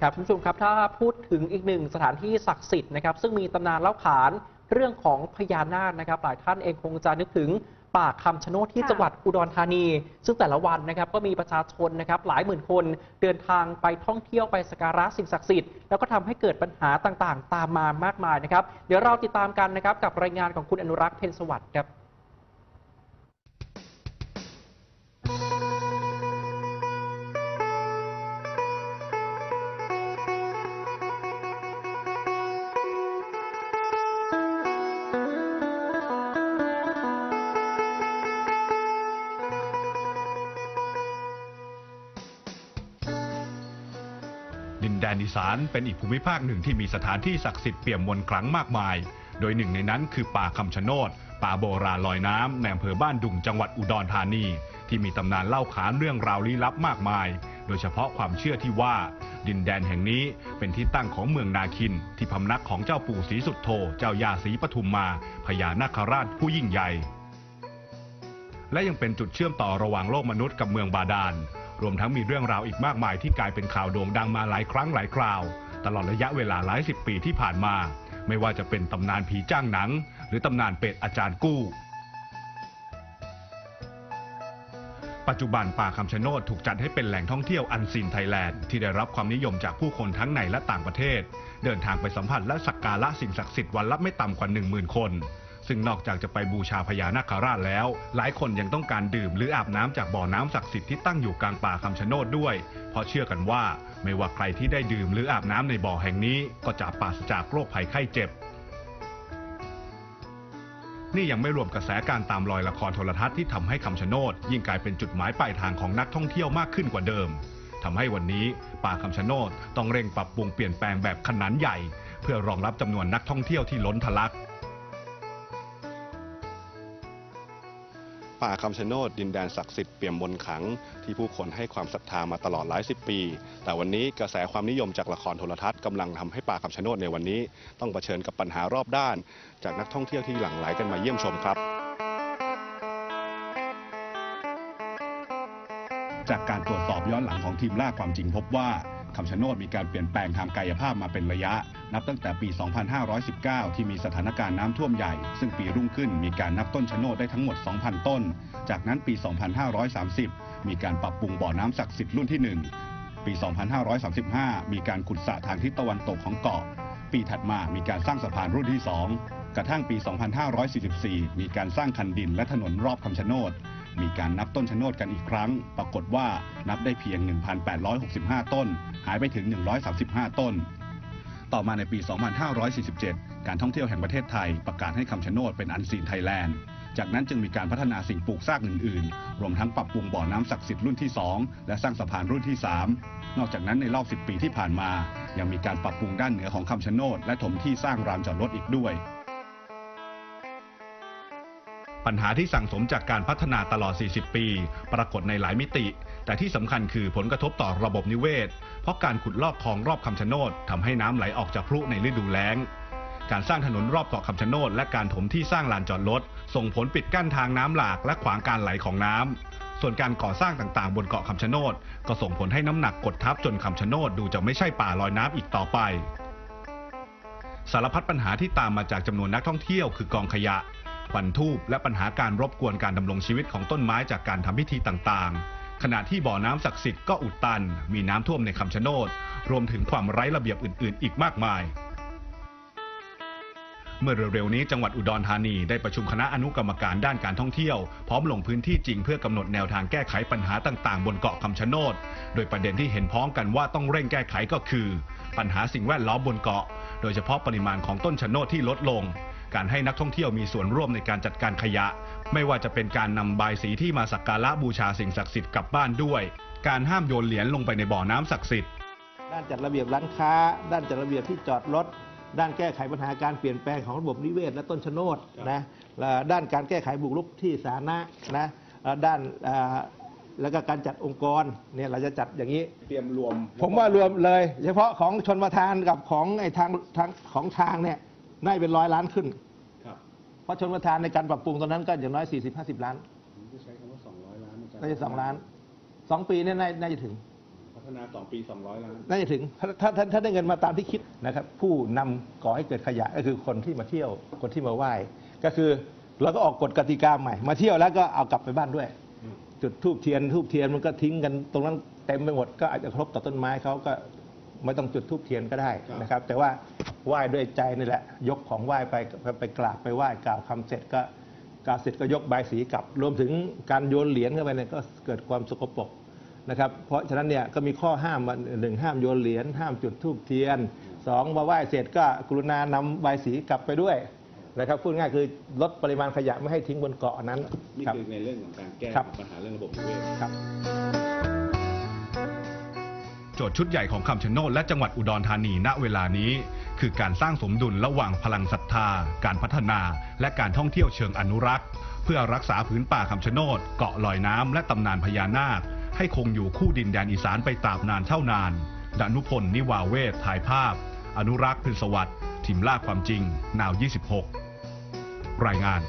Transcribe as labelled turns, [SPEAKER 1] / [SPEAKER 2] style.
[SPEAKER 1] ครับคุณผู้ชมครับถ้าพูดถึงอีกหนึ่งสถานที่ศักดิ์สิทธิ์นะครับซึ่งมีตำนานเล่าขานเรื่องของพญานาคนะครับหลายท่านเองคงจะนึกถึงป่าคำชะโนดที่
[SPEAKER 2] ค่ะ
[SPEAKER 1] จังหวัดอุดรธานี ซึ่งแต่ละวันนะครับก็มีประชาชนนะครับหลายหมื่นคนเดินทางไปท่องเที่ยวไปสักการะสิ่งศักดิ์สิทธิ์แล้วก็ทำให้เกิดปัญหาต่างๆ ตามมามากมายนะครับเดี๋ยวเราติดตามกันนะครับกับรายงานของคุณอนุรักษ์เพ็ญสวัสดิ์ครับ
[SPEAKER 3] ดนแดนอีสานเป็นอีกภูมิภาคหนึ่งที่มีสถานที่ศักดิ์สิทธิ์เปี่ยมมนต์ขลังมากมาย โดยหนึ่งในนั้นคือป่าคำชะโนด ป่าโบราณลอยน้ำในอำเภอบ้านดุงจังหวัดอุดรธานี ที่มีตำนานเล่าขานเรื่องราวลี้ลับมากมาย โดยเฉพาะความเชื่อที่ว่า ดินแดนแห่งนี้เป็นที่ตั้งของเมืองนาคิน ที่พำนักของเจ้าปู่ศรีสุดโธเจ้ายาศรีปทุมมาพญานาคราชผู้ยิ่งใหญ่และยังเป็นจุดเชื่อมต่อระหว่างโลกมนุษย์กับเมืองบาดาล รวมทั้งมีเรื่องราวอีกมากมายที่กลายเป็นข่าวโด่งดังมาหลายครั้งหลายคราว ตลอดระยะเวลาหลายสิบปีที่ผ่านมา ไม่ว่าจะเป็นตำนานผีจ้างหนัง หรือตำนานเป็ดอาจารย์กู้ปัจจุบันป่าคำชะโนดถูกจัดให้เป็นแหล่งท่องเที่ยวอันซีนไทยแลนด์ที่ได้รับความนิยมจากผู้คนทั้งในและต่างประเทศ เดินทางไปสัมผัสและสักการะสิ่งศักดิ์สิทธิ์วันละไม่ต่ำกว่า 1 0,000 คน ซึ่งนอกจากจะไปบูชาพญานาคราชแล้ว หลายคนยังต้องการดื่มหรืออาบน้ำจากบ่อน้ำศักดิ์สิทธิ์ที่ตั้งอยู่กลางป่าคำชะโนดด้วย เพราะเชื่อกันว่าไม่ว่าใครที่ได้ดื่มหรืออาบน้ำในบ่อแห่งนี้ก็จะปราศจากโรคภัยไข้เจ็บนี่ยังไม่รวมกระแสการตามรอยละครโทรทัศน์ที่ทำให้คำชะโนด ยิ่งกลายเป็นจุดหมายปลายทางของนักท่องเที่ยวมากขึ้นกว่าเดิมทำให้วันนี้ป่าคำชะโนดต้องเร่งปรับปรุงเปลี่ยนแปลงแบบขนาดใหญ่ เพื่อรองรับจำนวนนักท่องเที่ยวที่ล้นทะลัก
[SPEAKER 4] ป่าคำชะโนดดินแดนศักดิ์สิทธิ์เปี่ยมมนต์ขลัง ที่ผู้คนให้ความศรัทธามาตลอดหลายสิบปี แต่วันนี้กระแสความนิยมจากละครโทรทัศน์กำลังทำให้ป่าคำชะโนดในวันนี้ ต้องเผชิญกับปัญหารอบด้าน จากนักท่องเที่ยวที่หลั่งไหลกันมาเยี่ยมชมครับ
[SPEAKER 3] จากการตรวจสอบย้อนหลังของทีมล่าความจริงพบว่า คำชะโนดมีการเปลี่ยนแปลงทางกายภาพมาเป็นระยะ นับตั้งแต่ปี 2519 ที่มีสถานการณ์น้ำท่วมใหญ่ ซึ่งปีรุ่งขึ้นมีการนับต้นชะโนดได้ทั้งหมด 2,000 ต้น จากนั้นปี 2530 มีการปรับปรุงบ่อน้ำศักดิ์สิทธิ์รุ่นที่ 1 ปี 2535 มีการขุดสระทางทิศตะวันตกของเกาะ ปีถัดมามีการสร้างสะพานรุ่นที่ 2 กระทั่งปี 2544 มีการสร้างคันดินและถนนรอบคำชะโนด มีการนับต้นชะโนดกันอีกครั้ง ปรากฏว่านับได้เพียง 1,865 ต้น หายไปถึง 135 ต้น ต่อมาในปี 2547 การท่องเที่ยวแห่งประเทศไทย ประกาศให้คำชะโนดเป็นอันซีนไทยแลนด์ จากนั้นจึงมีการพัฒนาสิ่งปลูกสร้างอื่น ๆ รวมทั้งปรับปรุงบ่อน้ำศักดิ์สิทธิ์รุ่นที่ 2 และสร้างสะพานรุ่นที่ 3 นอกจากนั้นในรอบ 10 ปีที่ผ่านมา ยังมีการปรับปรุงด้านเหนือของคำชะโนดและถมที่สร้างรามจอดรถอีกด้วย ปัญหาที่สั่งสมจากการพัฒนาตลอด 40 ปี ปรากฏในหลายมิติ แต่ที่สำคัญคือผลกระทบต่อระบบนิเวศ เพราะการขุดลอกคลองรอบคำชะโนดทำให้น้ำไหลออกจากพรุในฤดูแล้ง การสร้างถนนรอบเกาะคำชะโนดและการถมที่สร้างลานจอดรถส่งผลปิดกั้นทางน้ำหลากและขวางการไหลของน้ำส่วนการก่อสร้างต่างๆ บนเกาะคำชะโนดก็ส่งผลให้น้ำหนักกดทับจนคำชะโนดดูจะไม่ใช่ป่าลอยน้ำอีกต่อไปสารพัดปัญหาที่ตามมาจากจำนวนนักท่องเที่ยวคือกองขยะ ควันทูบและปัญหาการรบกวนการดำรงชีวิตของต้นไม้จากการทำพิธีต่างๆ ขณะที่บ่อน้ำศักดิ์สิทธิ์ก็อุดตัน มีน้ำท่วมในคำชะโนด รวมถึงความไร้ระเบียบอื่นๆ อีกมากมาย เมื่อเร็วๆนี้จังหวัดอุดรธานีได้ประชุมคณะอนุกรรมการด้านการท่องเที่ยว พร้อมลงพื้นที่จริงเพื่อกำหนดแนวทางแก้ไขปัญหาต่างๆ บนเกาะคำชะโนด โดยประเด็นที่เห็นพ้องกันว่าต้องเร่งแก้ไขก็คือ ปัญหาสิ่งแวดล้อมบนเกาะ โดยเฉพาะปริมาณของต้นชะโนดที่ลดลง การให้นักท่องเที่ยวมีส่วนร่วมในการจัดการขยะ ไม่ว่าจะเป็นการนำบายสีที่มาสักการะบูชาสิ่งศักดิ์สิทธิ์กลับบ้านด้วย การห้ามโยนเหรียญลงไปในบ่อน้ำศักดิ์สิทธิ์
[SPEAKER 5] ด้านจัดระเบียบร้านค้า ด้านจัดระเบียบที่จอดรถ ด้านแก้ไขปัญหาการเปลี่ยนแปลงของระบบนิเวศและต้นชะโนดนะและด้านการแก้ไขบุกรุกที่สาธารณะนะและด้านอ่าแล้วก็การจัดองค์กรเนี่ยเราจะจัดอย่างนี้
[SPEAKER 6] เตรียมรวม
[SPEAKER 5] ผมว่ารวมเลย เฉพาะของชนประทานกับของไอ้ทางทางของทางเนี่ย น่าจะเป็นร้อยล้านขึ้น
[SPEAKER 6] ครับ
[SPEAKER 5] เพราะชนประทานในการปรับปรุงตอนนั้นก็อย่างน้อย 40-50 ล้าน
[SPEAKER 6] ผมจะใช้คำว่า200ล้านในการ
[SPEAKER 5] น่าจะสองล้านสองปีเนี่ยน่าน่าจะถึง
[SPEAKER 6] พัฒฒนาสองปีสองร้อยล้าน
[SPEAKER 5] น่าจะถึงถ้าถ้าถ้าถ้าได้เงินมาตามที่คิดนะครับ ผู้นำก่อให้เกิดขยะก็คือคนที่มาเที่ยวคนที่มาไหว้ ก็คือเราก็ออกกฎกติกาใหม่ มาเที่ยวแล้วก็เอากลับไปบ้านด้วย
[SPEAKER 6] อืม
[SPEAKER 5] จุดทูบเทียนทูบเทียนมันก็ทิ้งกันตรงนั้นเต็มไปหมดก็อาจจะครบต่อต้นไม้เขาก็ไม่ต้องจุดทูบเทียนก็ได้นะครับ แต่ว่า ไหว้ด้วยใจนี่แหละ ยกของไหว้ไปไปไปกราบไปไหว้กล่าวคำเสร็จก็กล่าวเสร็จก็ยกใบายสีกลับ รวมถึงการโยนเหรียญเข้าไปเนี่ยก็เกิดความสกปรกนะครับ เพราะฉะนั้นเนี่ยก็มีข้อห้ามว่าหนึ่งห้ามโยนเหรียญห้ามจุดธูปเทียนสองมาไหว้เสร็จก็กรุณานำใบายสีกลับไปด้วยนะครับพูดง่ายคือลดปริมาณขยะไม่ให้ทิ้งบนเกาะนั้น
[SPEAKER 6] นี่
[SPEAKER 5] ครับ
[SPEAKER 6] คือในเรื่องของการแก้
[SPEAKER 5] ครับ
[SPEAKER 6] ปัญหาเรื่องระบบนิเวศ
[SPEAKER 5] ครับ
[SPEAKER 3] โจทย์ชุดใหญ่ของคำชะโนดและจังหวัดอุดรธานีณเวลานี้ คือการสร้างสมดุลระหว่างพลังศรัทธา การพัฒนา และการท่องเที่ยวเชิงอนุรักษ์ เพื่อรักษาพื้นป่าคำชะโนดเกาะลอยน้ำและตำนานพญานาค ให้คงอยู่คู่ดินแดนอีสานไปตราบนานเท่านานดานุพลนิวาเวศถ่ายภาพ อนุรักษ์พินสวัสดิ์ทีมล่าความจริงนาว 26 รายงาน